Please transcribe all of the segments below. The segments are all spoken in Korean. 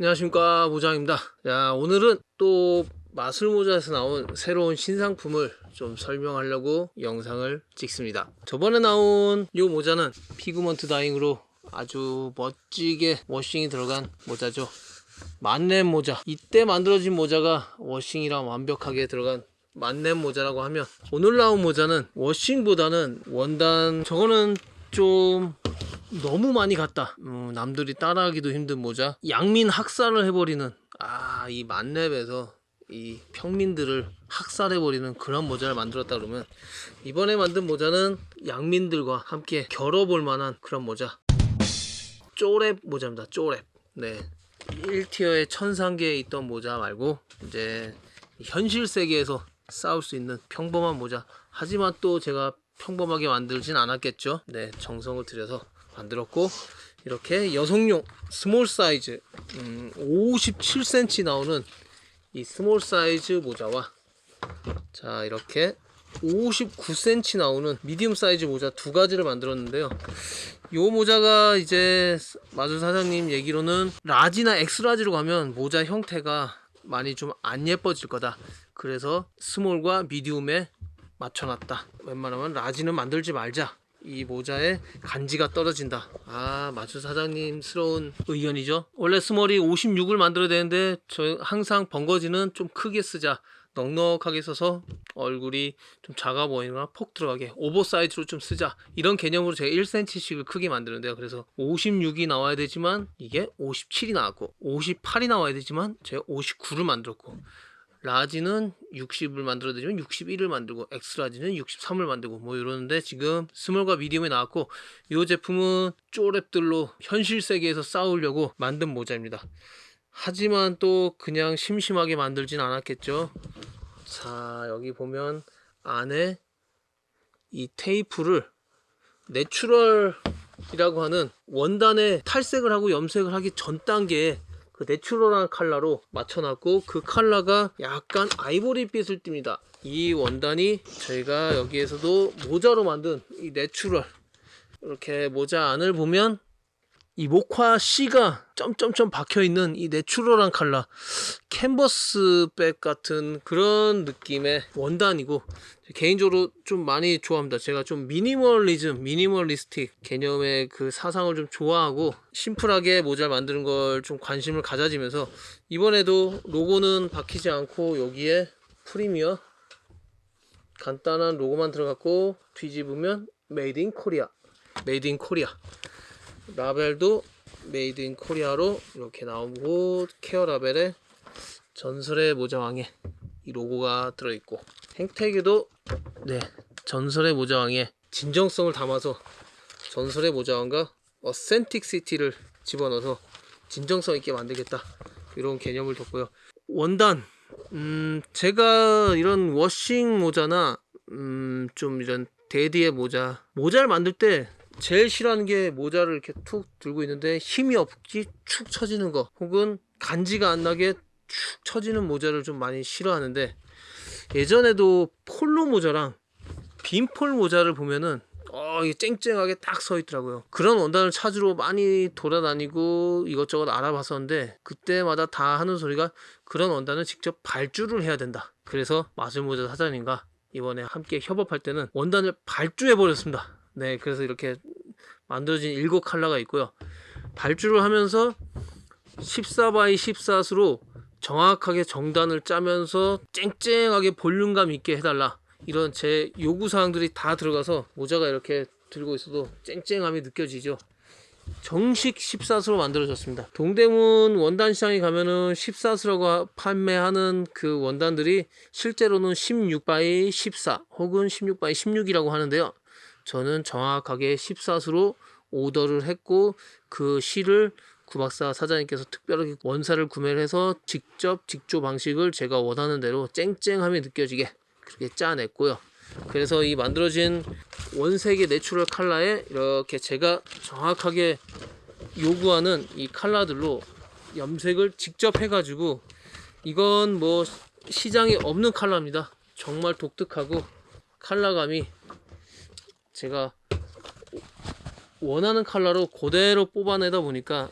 안녕하십니까 모장입니다. 자 오늘은 또 마술모자에서 나온 새로운 신상품을 좀 설명하려고 영상을 찍습니다. 저번에 나온 이 모자는 피그먼트 다잉으로 아주 멋지게 워싱이 들어간 모자죠. 만렙 모자. 이때 만들어진 모자가 워싱이랑 완벽하게 들어간 만렙 모자라고 하면 오늘 나온 모자는 워싱보다는 원단 저거는 좀 너무 많이 갔다. 음, 남들이 따라하기도 힘든 모자. 양민 학살을 해버리는 아이 만렙에서 이 평민들을 학살해버리는 그런 모자를 만들었다 그러면 이번에 만든 모자는 양민들과 함께 겨뤄볼 만한 그런 모자. 쪼랩 모자입니다. 쪼랩. 네. 1티어의 천상계에 있던 모자 말고 이제 현실 세계에서 싸울 수 있는 평범한 모자. 하지만 또 제가 평범하게 만들진 않았겠죠. 네, 정성을 들여서 만들었고 이렇게 여성용 스몰 사이즈 음, 57cm 나오는 이 스몰 사이즈 모자와 자 이렇게 59cm 나오는 미디움 사이즈 모자 두 가지를 만들었는데요. 요 모자가 이제 마술 사장님 얘기로는 라지나 엑스라지로 가면 모자 형태가 많이 좀 안 예뻐질 거다. 그래서 스몰과 미디움에 맞춰놨다. 웬만하면 라지는 만들지 말자. 이 모자에 간지가 떨어진다. 아, 마술 사장님스러운 의견이죠. 원래 스몰이 56을 만들어야 되는데 저 항상 번거지는 좀 크게 쓰자. 넉넉하게 써서 얼굴이 좀 작아 보이거나 폭 들어가게 오버사이즈로 좀 쓰자 이런 개념으로 제가 1cm씩을 크게 만드는데요 그래서 56이 나와야 되지만 이게 57이 나왔고 58이 나와야 되지만 제가 59를 만들었고 라지는 60을 만들어야 되지만 61을 만들고 엑스라지는 63을 만들고 뭐 이러는데 지금 스몰과 미디움에 나왔고 이 제품은 쪼랩들로 현실 세계에서 싸우려고 만든 모자입니다. 하지만 또 그냥 심심하게 만들진 않았겠죠. 자 여기 보면 안에 이 테이프를 내추럴이라고 하는 원단에 탈색을 하고 염색을 하기 전 단계에 그 내추럴한 컬러로 맞춰놨고 그 컬러가 약간 아이보리빛을 띱니다. 이 원단이 저희가 여기에서도 모자로 만든 이 내추럴 이렇게 모자 안을 보면 이 목화 C가 점점점 박혀 있는 이 내추럴한 컬러 캔버스백 같은 그런 느낌의 원단이고 개인적으로 좀 많이 좋아합니다. 제가 좀 미니멀리즘, 미니멀리스틱 개념의 그 사상을 좀 좋아하고 심플하게 모자를 만드는 걸 좀 관심을 가져지면서 이번에도 로고는 박히지 않고 여기에 프리미어 간단한 로고만 들어갔고 뒤집으면 메이드 인 코리아 메이드 인 코리아 라벨도 메이드 인 코리아로 이렇게 나오고 케어 라벨에 전설의 모자왕의 이 로고가 들어있고 행태계도 네 전설의 모자왕의 진정성을 담아서 전설의 모자왕과 어센틱 시티를 집어넣어서 진정성 있게 만들겠다. 이런 개념을 뒀고요. 원단. 음 제가 이런 워싱 모자나 음좀 이런 데디의 모자 모자를 만들 때 제일 싫어하는 게 모자를 이렇게 툭 들고 있는데 힘이 없기 축 처지는 거 혹은 간지가 안 나게 축 처지는 모자를 좀 많이 싫어하는데 예전에도 폴로 모자랑 빈폴 모자를 보면은 어 이게 쨍쨍하게 딱 서 있더라고요. 그런 원단을 찾으러 많이 돌아다니고 이것저것 알아봤었는데 그때마다 다 하는 소리가 그런 원단은 직접 발주를 해야 된다. 그래서 마술모자 사장님과 이번에 함께 협업할 때는 원단을 발주해 버렸습니다. 네, 그래서 이렇게 만들어진 일곱 컬러가 있고요. 발주를 하면서 14 x 14수로 정확하게 정단을 짜면서 쨍쨍하게 볼륨감 있게 해달라. 이런 제 요구사항들이 다 들어가서 모자가 이렇게 들고 있어도 쨍쨍함이 느껴지죠. 정식 14수로 만들어졌습니다. 동대문 원단 시장에 가면은 14수라고 판매하는 그 원단들이 실제로는 16 x 14 혹은 16 x 16이라고 하는데요. 저는 정확하게 14수로 오더를 했고 그 실을 구박사 사장님께서 특별하게 원사를 구매를 해서 직접 직조 방식을 제가 원하는 대로 쨍쨍함이 느껴지게 그렇게 짜냈고요. 그래서 이 만들어진 원색의 내추럴 컬러에 이렇게 제가 정확하게 요구하는 이 컬러들로 염색을 직접 해가지고 이건 뭐 시장에 없는 컬러입니다. 정말 독특하고 컬러감이 제가 원하는 컬러로 그대로 뽑아내다 보니까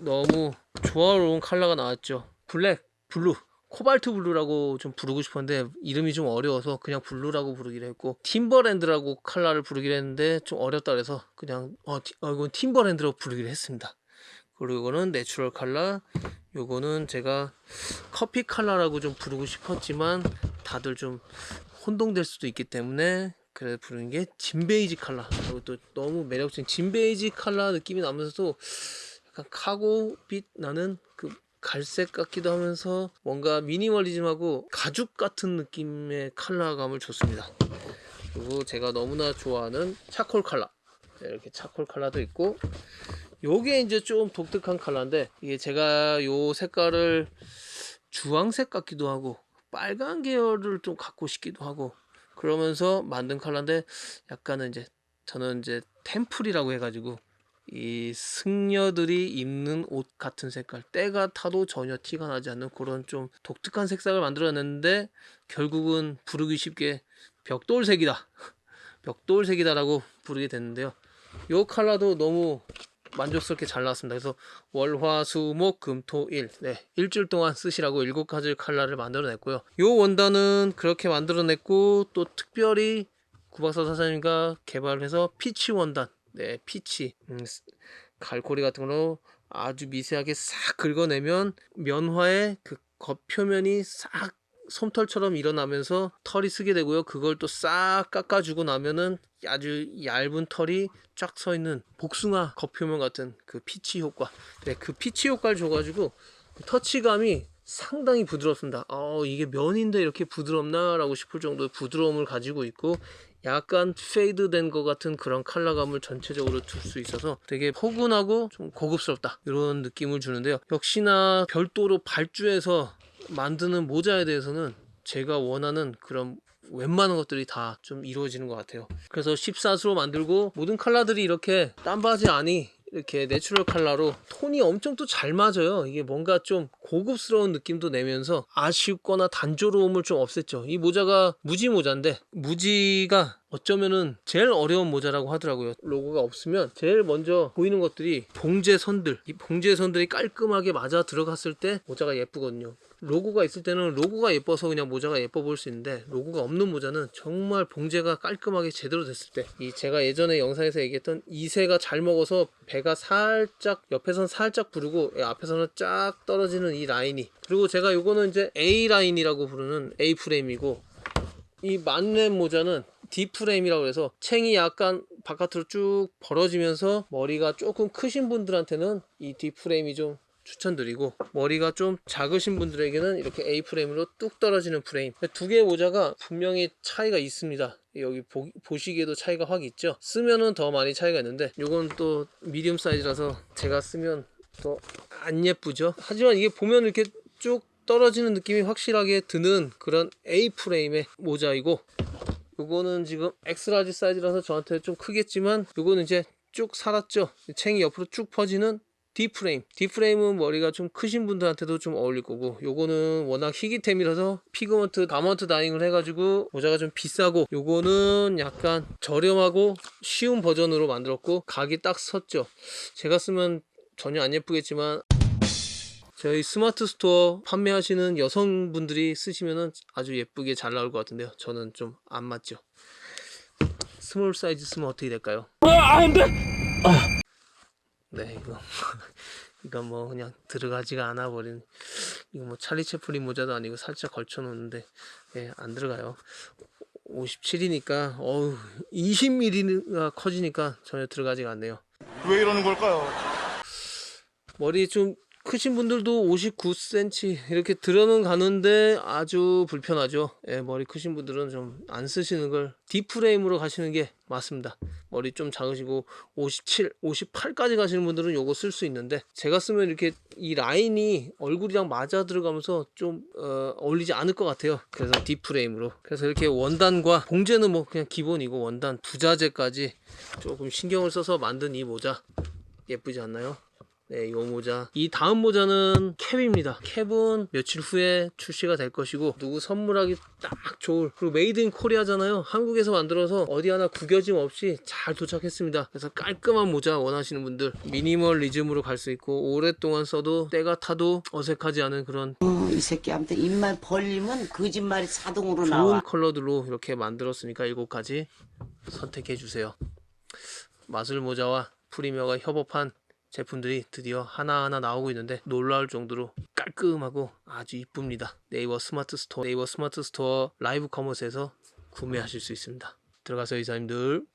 너무 조화로운 컬러가 나왔죠. 블랙, 블루, 코발트 블루라고 좀 부르고 싶었는데 이름이 좀 어려워서 그냥 블루라고 부르기로 했고 팀버랜드라고 컬러를 부르기로 했는데 좀 어렵다 그래서 그냥 어, 티- 어 이건 팀버랜드라고 부르기로 했습니다. 그리고 이거는 내추럴 컬러, 요거는 제가 커피 컬러라고 좀 부르고 싶었지만 다들 좀 혼동될 수도 있기 때문에 그래 부르는 게 진베이지 컬러. 그리고 또 너무 매력적인 진베이지 컬러 느낌이 나면서도 약간 카고빛 나는 그 갈색 같기도 하면서 뭔가 미니멀리즘하고 가죽 같은 느낌의 컬러감을 줬습니다. 그리고 제가 너무나 좋아하는 차콜 컬러. 네, 이렇게 차콜 컬러도 있고 요게 이제 좀 독특한 컬러인데 이게 제가 요 색깔을 주황색 같기도 하고 빨간 계열을 좀 갖고 싶기도 하고 그러면서 만든 컬러인데 약간은 이제 저는 이제 템플이라고 해가지고 이 승려들이 입는 옷 같은 색깔 때가 타도 전혀 티가 나지 않는 그런 좀 독특한 색상을 만들어냈는데 결국은 부르기 쉽게 벽돌색이다. 벽돌색이다라고 부르게 됐는데요. 요 컬러도 너무 만족스럽게 잘 나왔습니다. 그래서 월화수목금토일. 네 일주일 동안 쓰시라고 일곱 가지 컬러를 만들어냈고요. 요 원단은 그렇게 만들어냈고 또 특별히 구박사 사장님과 개발해서 피치 원단. 네 피치. 음, 스- 갈고리 같은 걸로 아주 미세하게 싹 긁어내면 면화의 그 겉표면이 싹 솜털처럼 일어나면서 털이 쓰게 되고요. 그걸 또 싹 깎아주고 나면은 아주 얇은 털이 쫙 서 있는 복숭아 겉표면 같은 그 피치 효과. 네, 그 피치 효과를 줘가지고 터치감이 상당히 부드럽습니다. 어, 이게 면인데 이렇게 부드럽나라고 싶을 정도의 부드러움을 가지고 있고 약간 페이드된 것 같은 그런 컬러감을 전체적으로 둘수 있어서 되게 포근하고 좀 고급스럽다 이런 느낌을 주는데요. 역시나 별도로 발주해서 만드는 모자에 대해서는 제가 원하는 그런 웬만한 것들이 다 좀 이루어지는 것 같아요. 그래서 14수로 만들고 모든 컬러들이 이렇게 땀바지 안이 이렇게 내추럴 컬러로 톤이 엄청 또 잘 맞아요. 이게 뭔가 좀 고급스러운 느낌도 내면서 아쉽거나 단조로움을 좀 없앴죠. 이 모자가 무지 모자인데 무지가 어쩌면은 제일 어려운 모자라고 하더라고요. 로고가 없으면 제일 먼저 보이는 것들이 봉제 선들. 이 봉제 선들이 깔끔하게 맞아 들어갔을 때 모자가 예쁘거든요. 로고가 있을 때는 로고가 예뻐서 그냥 모자가 예뻐 보일 수 있는데 로고가 없는 모자는 정말 봉제가 깔끔하게 제대로 됐을 때 이 제가 예전에 영상에서 얘기했던 이세가 잘 먹어서 배가 살짝 옆에선 살짝 부르고 이 앞에서는 쫙 떨어지는 이 라인이. 그리고 제가 요거는 이제 A 라인이라고 부르는 A 프레임이고 이 만렙 모자는 D 프레임이라고 해서 챙이 약간 바깥으로 쭉 벌어지면서 머리가 조금 크신 분들한테는 이 D 프레임이 좀 추천드리고 머리가 좀 작으신 분들에게는 이렇게 A 프레임으로 뚝 떨어지는 프레임. 두 개의 모자가 분명히 차이가 있습니다. 여기 보, 보시기에도 차이가 확 있죠? 쓰면은 더 많이 차이가 있는데 요건 또 미디움 사이즈라서 제가 쓰면 또안 예쁘죠? 하지만 이게 보면 이렇게 쭉 떨어지는 느낌이 확실하게 드는 그런 A 프레임의 모자이고 요거는 지금 엑스라지 사이즈라서 저한테 좀 크겠지만 요거는 이제 쭉 살았죠? 챙이 옆으로 쭉 퍼지는 D 프레임 D 프레임은 머리가 좀 크신 분들한테도 좀 어울릴 거고 요거는 워낙 희귀템이라서 피그먼트 가먼트 다잉을 해가지고 모자가 좀 비싸고 요거는 약간 저렴하고 쉬운 버전으로 만들었고 각이 딱 섰죠 제가 쓰면 전혀 안 예쁘겠지만 저희 스마트 스토어 판매하시는 여성분들이 쓰시면은 아주 예쁘게 잘 나올 것 같은데요. 저는 좀 안 맞죠. 스몰 사이즈 쓰면 어떻게 될까요? 네, 이거 이거 뭐 그냥 들어가지가 않아 버린 이거 뭐 찰리 채플린 모자도 아니고 살짝 걸쳐 놓는데 예, 안 들어가요. 57이니까 어우 20mm가 커지니까 전혀 들어가지가 않네요. 왜 이러는 걸까요? 머리 좀 크신 분들도 59cm 이렇게 들어는 가는데 아주 불편하죠. 예, 머리 크신 분들은 좀 안 쓰시는 걸 D프레임으로 가시는 게 맞습니다. 머리 좀 작으시고 57, 58까지 가시는 분들은 요거 쓸 수 있는데 제가 쓰면 이렇게 이 라인이 얼굴이랑 맞아 들어가면서 좀 어, 어울리지 않을 것 같아요. 그래서 D프레임으로. 그래서 이렇게 원단과 봉제는 뭐 그냥 기본이고 원단 부자재까지 조금 신경을 써서 만든 이 모자 예쁘지 않나요? 네, 이 모자. 이 다음 모자는 캡입니다. 캡은 며칠 후에 출시가 될 것이고 누구 선물하기 딱 좋을 그리고 메이드 인 코리아잖아요. 한국에서 만들어서 어디 하나 구겨짐 없이 잘 도착했습니다. 그래서 깔끔한 모자 원하시는 분들 미니멀리즘으로 갈 수 있고 오랫동안 써도 때가 타도 어색하지 않은 그런 어, 이 새끼 아무튼 입만 벌리면 거짓말이 자동으로 좋은 나와. 컬러들로 이렇게 만들었으니까 일곱 가지 선택해 주세요. 마술 모자와 프리미어가 협업한 제품들이 드디어 하나하나 나오고 있는데 놀라울 정도로 깔끔하고 아주 이쁩니다. 네이버 스마트 스토어, 네이버 스마트 스토어 라이브 커머스에서 구매하실 수 있습니다. 들어가서 이사님들